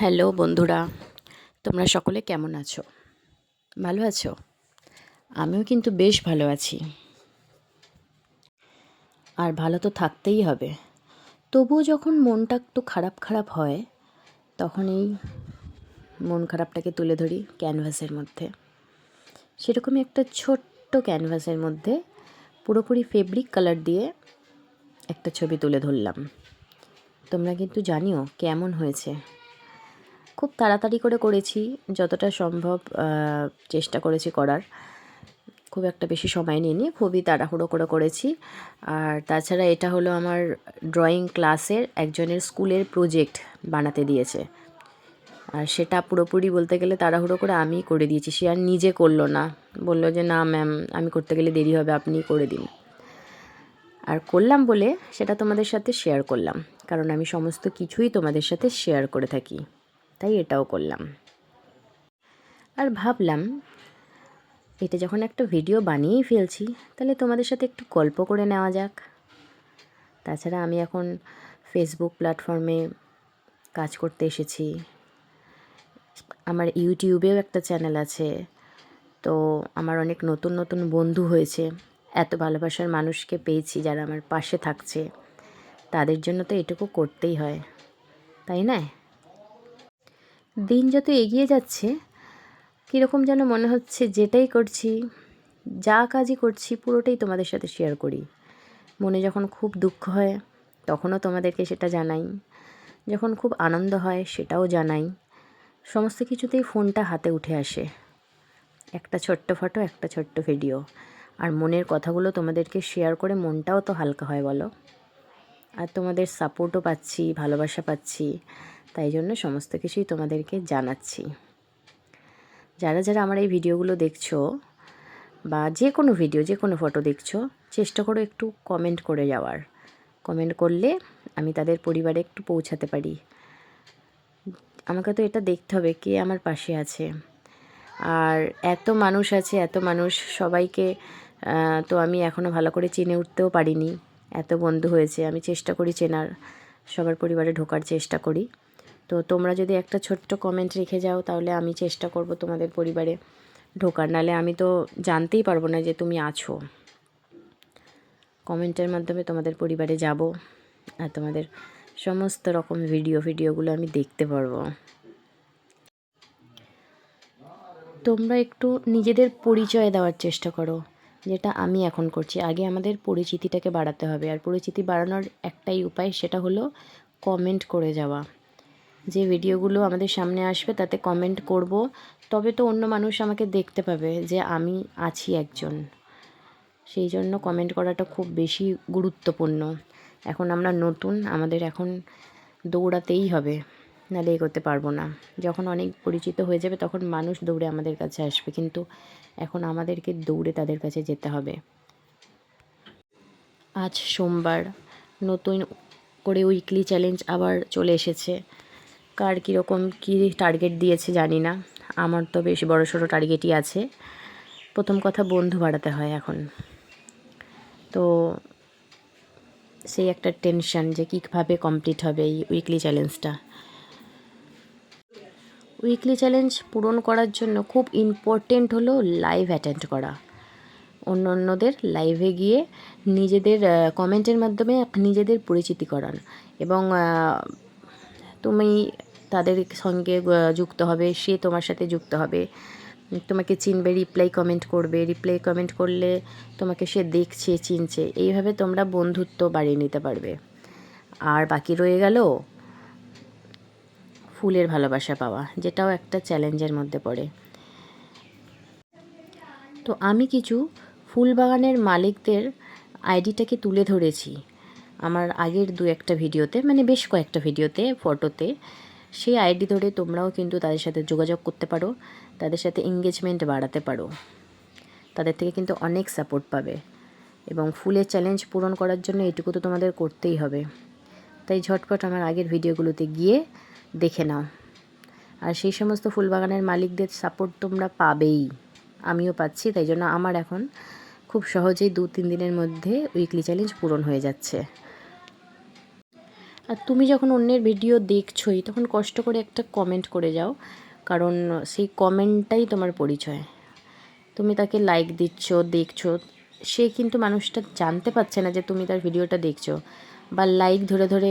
Hello বন্ধুরা, তোমরা সকলে কেমন আছো? ভালো আছো? আমিও কিন্তু বেশ ভালো আছি। আর ভালো তো থাকতেই হবে। তবুও যখন মনটা একটু খারাপ খারাপ হয়, তখন এই মন খারাপটাকে তুলে ধরি ক্যানভাসের মধ্যে। সেরকমই একটা ছোট্ট ক্যানভাসের মধ্যে পুরোপুরি ফেব্রিক কালার দিয়ে একটা ছবি তুলে ধরলাম। তোমরা কিন্তু জানিও কেমন হয়েছে। খুব তাড়াতাড়ি করে করেছি, যতটা সম্ভব চেষ্টা করেছি করার। খুব একটা বেশি সময় নিইনি, খুবই তাড়াহুড়ো করে করেছি। আর তাছাড়া এটা হলো আমার ড্রয়িং ক্লাসের একজনের স্কুলের প্রজেক্ট বানাতে দিয়েছে। আর সেটা পুরোপুরি বলতে গেলে তাড়াহুড়ো করে আমি করে দিয়েছি, সে আর নিজে করল না। বলল যে, না ম্যাম আমি করতে গেলে দেরি হবে আপনি করে দিন। আর করলাম বলে সেটা তোমাদের সাথে শেয়ার করলাম, কারণ আমি সমস্ত কিছুই তোমাদের সাথে শেয়ার করে থাকি। তাই এটাও করলাম। আর ভাবলাম, এটা যখন একটা ভিডিও বানিয়েই ফেলছি, তাহলে তোমাদের সাথে একটু গল্প করে নেওয়া যাক। তাছাড়া আমি এখন ফেসবুক প্ল্যাটফর্মে কাজ করতে এসেছি। আমার ইউটিউবেও একটা চ্যানেল আছে। তো আমার অনেক নতুন নতুন বন্ধু হয়েছে। এত ভালোবাসার মানুষকে পেয়েছি যারা আমার পাশে থাকছে। তাদের জন্য তো এটুকু করতেই হয়। তাই না? দিন যত এগিয়ে যাচ্ছে, কীরকম যেন মনে হচ্ছে যেটাই করছি, যা কাজই করছি, পুরোটাই তোমাদের সাথে শেয়ার করি। মনে যখন খুব দুঃখ হয়, তখনও তোমাদেরকে সেটা জানাই। যখন খুব আনন্দ হয়, সেটাও জানাই। সমস্ত কিছুতেই ফোনটা হাতে উঠে আসে। একটা ছোট্ট ফটো, একটা ছোট্ট ভিডিও আর মনের কথাগুলো তোমাদেরকে শেয়ার করে মনটাও তো হালকা হয়, বলো। আর তোমাদের সাপোর্টও পাচ্ছি, ভালোবাসা পাচ্ছি। তাই জন্য সমস্ত কিছুই তোমাদেরকে জানাচ্ছি। যারা যারা আমার এই ভিডিওগুলো দেখছ বা যে কোনো ভিডিও, যে কোনো ফটো দেখছ, চেষ্টা করো একটু কমেন্ট করে যাওয়ার। কমেন্ট করলে আমি তাদের পরিবারে একটু পৌঁছাতে পারি। আমাকে তো এটা দেখতে হবে কে আমার পাশে আছে। আর এত মানুষ আছে, এত মানুষ সবাইকে তো আমি এখনও ভালো করে চিনে উঠতেও পারিনি। এত বন্ধু হয়েছে, আমি চেষ্টা করি চেনার। সবার পরিবারে ঢোকার চেষ্টা করি। তো তোমরা যদি একটা ছোট্ট কমেন্ট রেখে যাও, তাহলে আমি চেষ্টা করব তোমাদের পরিবারে ঢোকার। নালে আমি তো জানতেই পারব না যে তুমি আছো। কমেন্টের মাধ্যমে তোমাদের পরিবারে যাব আর তোমাদের সমস্ত রকম ভিডিও ভিডিওগুলো আমি দেখতে পারব। তোমরা একটু নিজেদের পরিচয় দেওয়ার চেষ্টা করো, যেটা আমি এখন করছি। আগে আমাদের পরিচিতিটাকে বাড়াতে হবে, আর পরিচিতি বাড়ানোর একটাই উপায় সেটা হলো কমেন্ট করে যাওয়া। যে ভিডিওগুলো আমাদের সামনে আসবে, তাতে কমেন্ট করব। তবে তো অন্য মানুষ আমাকে দেখতে পাবে যে আমি আছি একজন। সেই জন্য কমেন্ট করাটা খুব বেশি গুরুত্বপূর্ণ। এখন আমরা নতুন, আমাদের এখন দৌড়াতেই হবে, নাহলে করতে পারব না। যখন অনেক পরিচিত হয়ে যাবে, তখন মানুষ দৌড়ে আমাদের কাছে আসবে, কিন্তু এখন আমাদেরকে দৌড়ে তাদের কাছে যেতে হবে। আজ সোমবার নতুন করে উইকলি চ্যালেঞ্জ আবার চলে এসেছে। কার কীরকম কী টার্গেট দিয়েছে জানি না। আমার তো বেশ বড় সড়ো টার্গেটই আছে। প্রথম কথা বন্ধু বাড়াতে হয় এখন। তো সেই একটা টেনশন যে কীভাবে কমপ্লিট হবে এই উইকলি চ্যালেঞ্জটা উইকলি চ্যালেঞ্জ পূরণ করার জন্য খুব ইম্পর্টেন্ট হলো লাইভ অ্যাটেন্ড করা। অন্য অন্যদের লাইভে গিয়ে নিজেদের কমেন্টের মাধ্যমে নিজেদের পরিচিতি করান। এবং তুমি তাদের সঙ্গে যুক্ত হবে, সে তোমার সাথে যুক্ত হবে। তোমাকে চিনবে রিপ্লাই কমেন্ট করবে। রিপ্লাই কমেন্ট করলে তোমাকে সে দেখছে, চিনছে। এইভাবে তোমরা বন্ধুত্ব বাড়িয়ে নিতে পারবে। আর বাকি রয়ে গেল ফুলের ভালোবাসা পাওয়া, যেটাও একটা চ্যালেঞ্জের মধ্যে পড়ে। তো আমি কিছু ফুল বাগানের মালিকদের আইডিটাকে তুলে ধরেছি। আমার আগের দু একটা ভিডিওতে মানে বেশ কয়েকটা ভিডিওতে ফটোতে সেই আইডি ধরে তোমরাও কিন্তু তাদের সাথে যোগাযোগ করতে পারো, তাদের সাথে এঙ্গেজমেন্ট বাড়াতে পারো। তাদের থেকে কিন্তু অনেক সাপোর্ট পাবে এবং ফুলের চ্যালেঞ্জ পূরণ করার জন্য এটুকু তো তোমাদের করতেই হবে। তাই ঝটপট আমার আগের ভিডিওগুলোতে গিয়ে দেখে নাও। আর সেই সমস্ত ফুলবাগানের মালিকদের সাপোর্ট তোমরা পাবেই। আমিও পাচ্ছি, তাই জন্য আমার এখন খুব সহজেই দু তিন দিনের মধ্যে উইকলি চ্যালেঞ্জ পূরণ হয়ে যাচ্ছে। আর তুমি যখন অন্যের ভিডিও দেখছোই, তখন কষ্ট করে একটা কমেন্ট করে যাও, কারণ সেই কমেন্টটাই তোমার পরিচয়। তুমি তাকে লাইক দিচ্ছ, দেখছ, সে কিন্তু মানুষটা জানতে পারছে না যে তুমি তার ভিডিওটা দেখছ, বা লাইক ধরে ধরে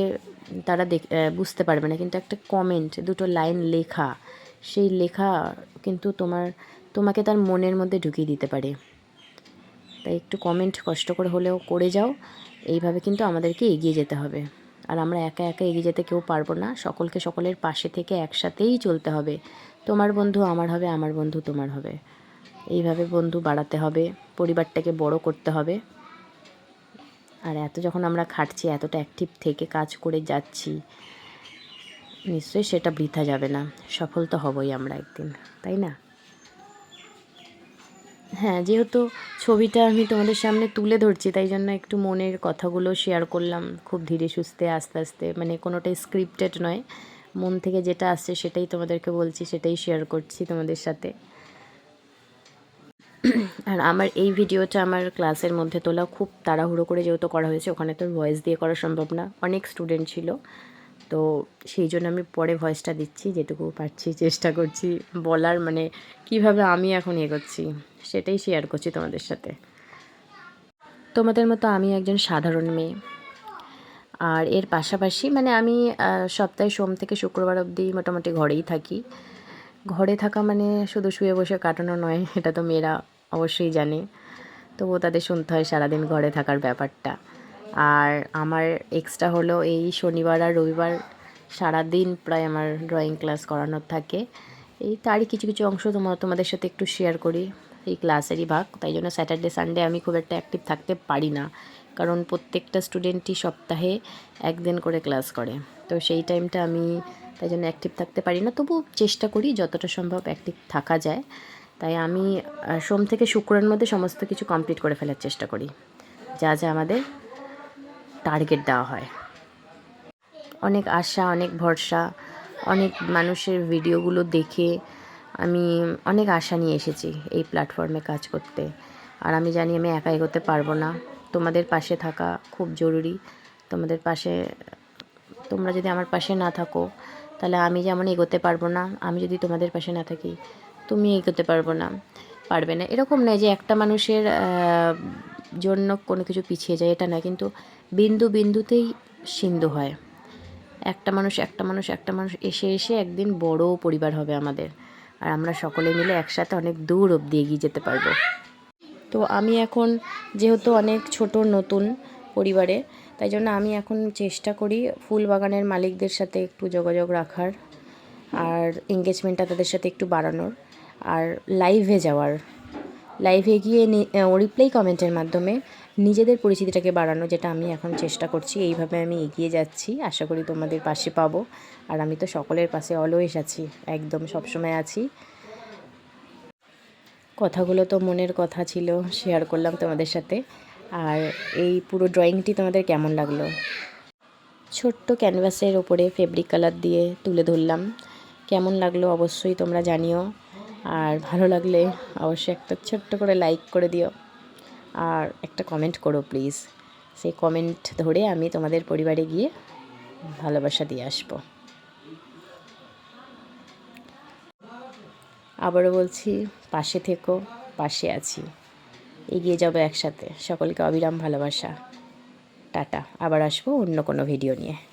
তারা দেখ বুঝতে পারবে না, কিন্তু একটা কমেন্ট দুটো লাইন লেখা, সেই লেখা কিন্তু তোমার, তোমাকে তার মনের মধ্যে ঢুকিয়ে দিতে পারে। তাই একটু কমেন্ট কষ্ট করে হলেও করে যাও, এইভাবে কিন্তু আমাদেরকে এগিয়ে যেতে হবে। আর আমরা একা একা এগিয়ে যেতে কেউ পারব না। সকলকে সকলের পাশে থেকে একসাথেই চলতে হবে। তোমার বন্ধু আমার হবে, আমার বন্ধু তোমার হবে। এইভাবে বন্ধু বাড়াতে হবে, পরিবারটাকে বড় করতে হবে। আর এত যখন আমরা খাটছি, এতটা অ্যাক্টিভ থেকে কাজ করে যাচ্ছি, নিশ্চয়ই সেটা বৃথা যাবে না। সফল তো হবই আমরা একদিন, তাই না? হ্যাঁ যেহেতু ছবিটা আমি তোমাদের সামনে তুলে ধরছি, তাই জন্য একটু মনের কথাগুলো শেয়ার করলাম খুব ধীরে সুস্থে, আস্তে আস্তে মানে কোনোটাই স্ক্রিপ্টেড নয়। মন থেকে যেটা আসছে সেটাই তোমাদেরকে বলছি, সেটাই শেয়ার করছি তোমাদের সাথে। আর আমার এই ভিডিওটা আমার ক্লাসের মধ্যে তোলা খুব তাড়াহুড়ো করে যেহেতু করা হয়েছে, ওখানে তো ভয়েস দিয়ে করা সম্ভব না। অনেক স্টুডেন্ট ছিল। তো সেই জন্য আমি পরে ভয়েসটা দিচ্ছি, যেটুকু পারছি চেষ্টা করছি বলার মানে কীভাবে আমি এখন এগোচ্ছি। সেটাই শেয়ার করছি তোমাদের সাথে। তোমাদের মতো আমি একজন সাধারণ মেয়ে। আর এর পাশাপাশি মানে আমি সপ্তাহে সোম থেকে শুক্রবার অবধি মোটামুটি ঘরেই থাকি। ঘরে থাকা মানে শুধু শুয়ে বসে কাটানো নয়, এটা তো মেয়েরা অবশ্যই জানে। তবুও তাদের শুনতে হয় সারাদিন ঘরে থাকার ব্যাপারটা। আর আমার এক্সট্রা হলো এই শনিবার আর রবিবার সারাদিন প্রায় আমার ড্রয়িং ক্লাস করানোর থাকে। এই তারই কিছু কিছু অংশ তোমার তোমাদের সাথে একটু শেয়ার করি। এই ক্লাসেরই ভাগ। তাই জন্য স্যাটারডে, সানডে আমি খুব একটা অ্যাক্টিভ থাকতে পারি না। কারণ প্রত্যেকটা স্টুডেন্টই সপ্তাহে একদিন করে ক্লাস করে। তো সেই টাইমটা আমি তাই জন্য অ্যাক্টিভ থাকতে পারি না। তবু চেষ্টা করি যতটা সম্ভব অ্যাক্টিভ থাকা যায়। তাই আমি সোম থেকে শুক্রের মধ্যে সমস্ত কিছু কমপ্লিট করে ফেলার চেষ্টা করি। যা যা আমাদের টার্গেট দেওয়া হয়। অনেক আশা, অনেক ভরসা, অনেক মানুষের ভিডিওগুলো দেখে আমি অনেক আশা নিয়ে এসেছি এই প্ল্যাটফর্মে কাজ করতে। আর আমি জানি আমি একা এগোতে পারব না। তোমাদের পাশে থাকা খুব জরুরি। তোমাদের পাশে, তোমরা যদি আমার পাশে না থাকো, তাহলে আমি যেমন এগোতে পারব না, আমি যদি তোমাদের পাশে না থাকি, তুমি এগোতে পারব না, পারবে না। এরকম নয় যে একটা মানুষের জন্য কোনো কিছু পিছিয়ে যায়, এটা না কিন্তু বিন্দু বিন্দুতেই সিন্ধু হয়। একটা মানুষ একটা মানুষ একটা মানুষ এসে এসে একদিন বড় পরিবার হবে আমাদের। আর আমরা সকলে মিলে একসাথে অনেক দূর অবধি এগিয়ে যেতে পারব। তো আমি এখন যেহেতু অনেক ছোট নতুন পরিবারে, তাই জন্য আমি এখন চেষ্টা করি ফুল বাগানের মালিকদের সাথে একটু যোগাযোগ রাখার আর এঙ্গেজমেন্টটা তাদের সাথে একটু বাড়ানোর আর লাইভে যাওয়ার। লাইভে গিয়ে ও রিপ্লাই কমেন্টের মাধ্যমে নিজেদের পরিচিতিটাকে বাড়ানো, যেটা আমি এখন চেষ্টা করছি, এইভাবে আমি এগিয়ে যাচ্ছি। আশা করি তোমাদের পাশে পাবো। আর আমি তো সকলের পাশে অলওয়েজ আছি, একদম সবসময় আছি। কথাগুলো তো মনের কথা ছিল শেয়ার করলাম তোমাদের সাথে। আর এই পুরো ড্রয়িংটি তোমাদের কেমন লাগল? ছোট্ট ক্যানভাসের ওপরে ফেব্রিক কালার দিয়ে তুলে ধরলাম। কেমন লাগল অবশ্যই তোমরা জানিও। আর ভালো লাগলে অবশ্যই একটা ছোট্ট করে লাইক করে দিও। আর একটা কমেন্ট করো প্লিজ সেই কমেন্ট ধরে আমি তোমাদের পরিবারে গিয়ে ভালোবাসা দিয়ে আসব। আবারও বলছি, পাশে থেকো, পাশে আছি। এগিয়ে যাব একসাথে। সকলকে অবিরাম ভালোবাসা। টাটা। আবার আসব অন্য কোনো ভিডিও নিয়ে।